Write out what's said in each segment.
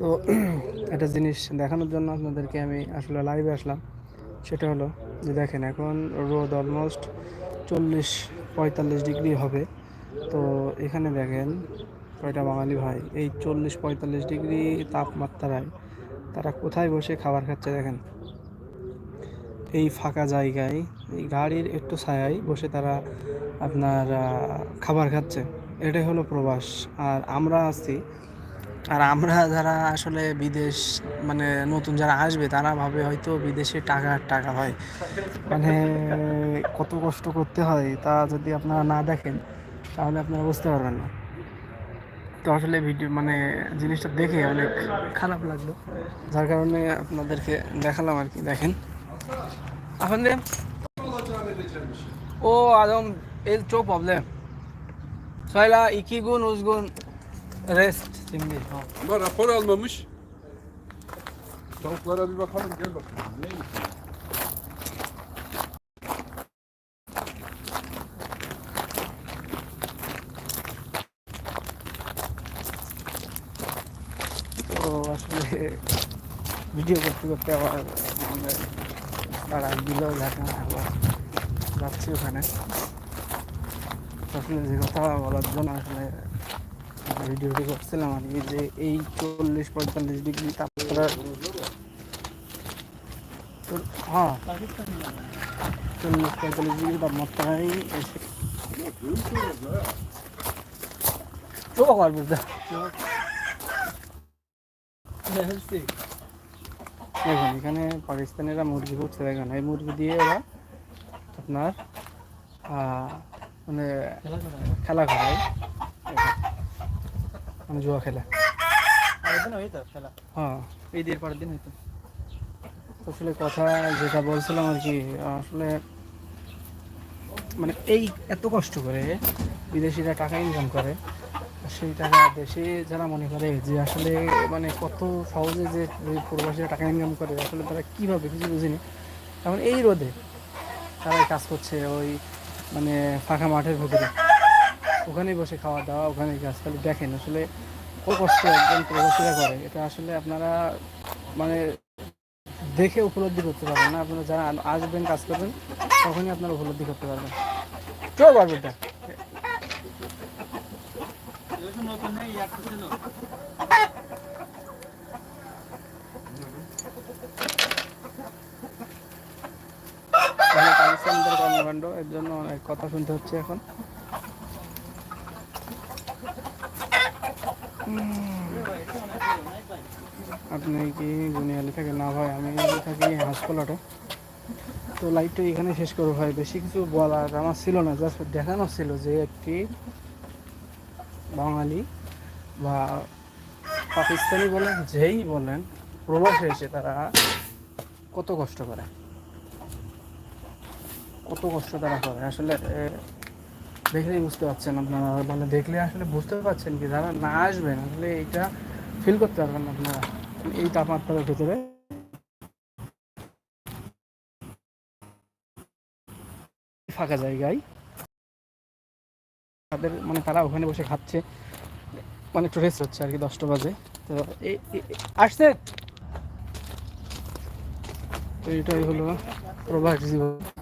তো একটা জিনিস দেখানোর জন্য আপনাদেরকে আমি আসলে লাইভে আসলাম, সেটা হলো যে দেখেন এখন রোদ অলমোস্ট চল্লিশ পঁয়তাল্লিশ ডিগ্রি হবে। তো এখানে দেখেন কয়টা বাঙালি ভাই, এই চল্লিশ পঁয়তাল্লিশ ডিগ্রি তাপমাত্রায় তারা কোথায় বসে খাবার খাচ্ছে দেখেন? এই ফাঁকা জায়গায়, এই গাড়ির একটু ছায়ায় বসে তারা আপনার খাবার খাচ্ছে। এটাই হলো প্রবাস। আর আমরা আছি আর আমরা যারা আসলে বিদেশ মানে নতুন যারা আসবে, তারা ভাবে হয়তো বিদেশে টাকা টাকা হয় মানে কত কষ্ট করতে হয়, তা যদি আপনারা না দেখেন, তাহলে আপনারা বুঝতে পারবেন না তো আসলে ভিডিও মানে জিনিসটা দেখে অনেক খারাপ লাগল যার কারণে আপনাদেরকে দেখালাম আর কি, দেখেন Efendim? ও adam এর çok problem. সয়লা gün üç gün rest şimdi. Ha. Ama rapor almamış. Tavuklara bir bakalım gel bakalım. Neymiş? তো আসলে ভিডিও করতে করতে আবার মানে তারা দিলেও দেখা আবার যাচ্ছি ওখানে তো আসলে যে কথা বলার জন্য আসলে ভিডিওটি করছিলাম আর কি যে এই চল্লিশ পঁয়তাল্লিশ ডিগ্রি তাপমাত্রা হ্যাঁ চল্লিশ পঁয়তাল্লিশ ডিগ্রি তাপমাত্রায় এসে çok var burada. দেখুন, এখানে পাকিস্তানিরা মুরগি করছে দেখুন, এই মুরগি দিয়ে ওরা আপনার মানে খেলা করায় মানে জুয়া খেলা। হইতো খেলা? হ্যাঁ। পরের দিন হয়তো আসলে কথা যেটা বলছিলাম আর কি আসলে মানে এই এত কষ্ট করে বিদেশিরা টাকা ইনকাম করে সেই টাকা দেশে যারা মনে করে যে আসলে মানে কত সহজে যে প্রবাসীরা টাকা ইনকাম করে আসলে তারা কীভাবে কিছু বুঝিনি। এখন এই রোদে তারা কাজ করছে ওই মানে ফাঁকা মাঠের ভিতরে। ওখানেই বসে খাওয়া দাওয়া ওখানে কাজ। খালি দেখেন আসলে কত কষ্ট একজন প্রবাসীরা করে। এটা আসলে আপনারা মানে দেখে উপলব্ধি করতে পারবেন না। আপনারা যারা আসবেন, কাজ করবেন, তখনই আপনারা উপলব্ধি করতে পারবেন। চল পারবেন পাকিস্তানদের কর্মকাণ্ড এর জন্য অনেক কথা শুনতে হচ্ছে এখন। আপনি কি বুনিয়ালি থাকেন, না ভাই, আমি থাকি হাসপালাটে তো লাইভটা এখানে শেষ করব ভাই, বেশি কিছু বলার আমার ছিল না জাস্ট দেখানো ছিল যে একটি বাঙালি বা পাকিস্তানি বলেন, যেই বলেন, প্রবাসে এসে তারা কত কষ্ট করে? কত কষ্ট তারা করে? আসলে দেখলেই বুঝতে পারছেন আপনারা মানে দেখলে আসলে বুঝতে পারছেন কি, যারা না আসবেন, আসলে এটা ফিল করতে পারবেন আপনারা। এই তাপমাত্রার ভিতরে। ফাঁকা জায়গায়। তাদের মানে তারা ওখানে বসে খাচ্ছে। মানে একটু রেস্ট হচ্ছে আর কি, দশটা বাজে। তো আসছে! তো এটাই হলো প্রবাস জীবন।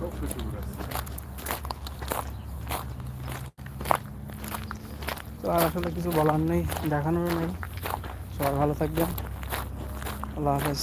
Çok kötü burası. তো আর আসলে কিছু বলার নেই দেখানোর নেই সবাই ভালো থাকবেন আল্লাহ হাফেজ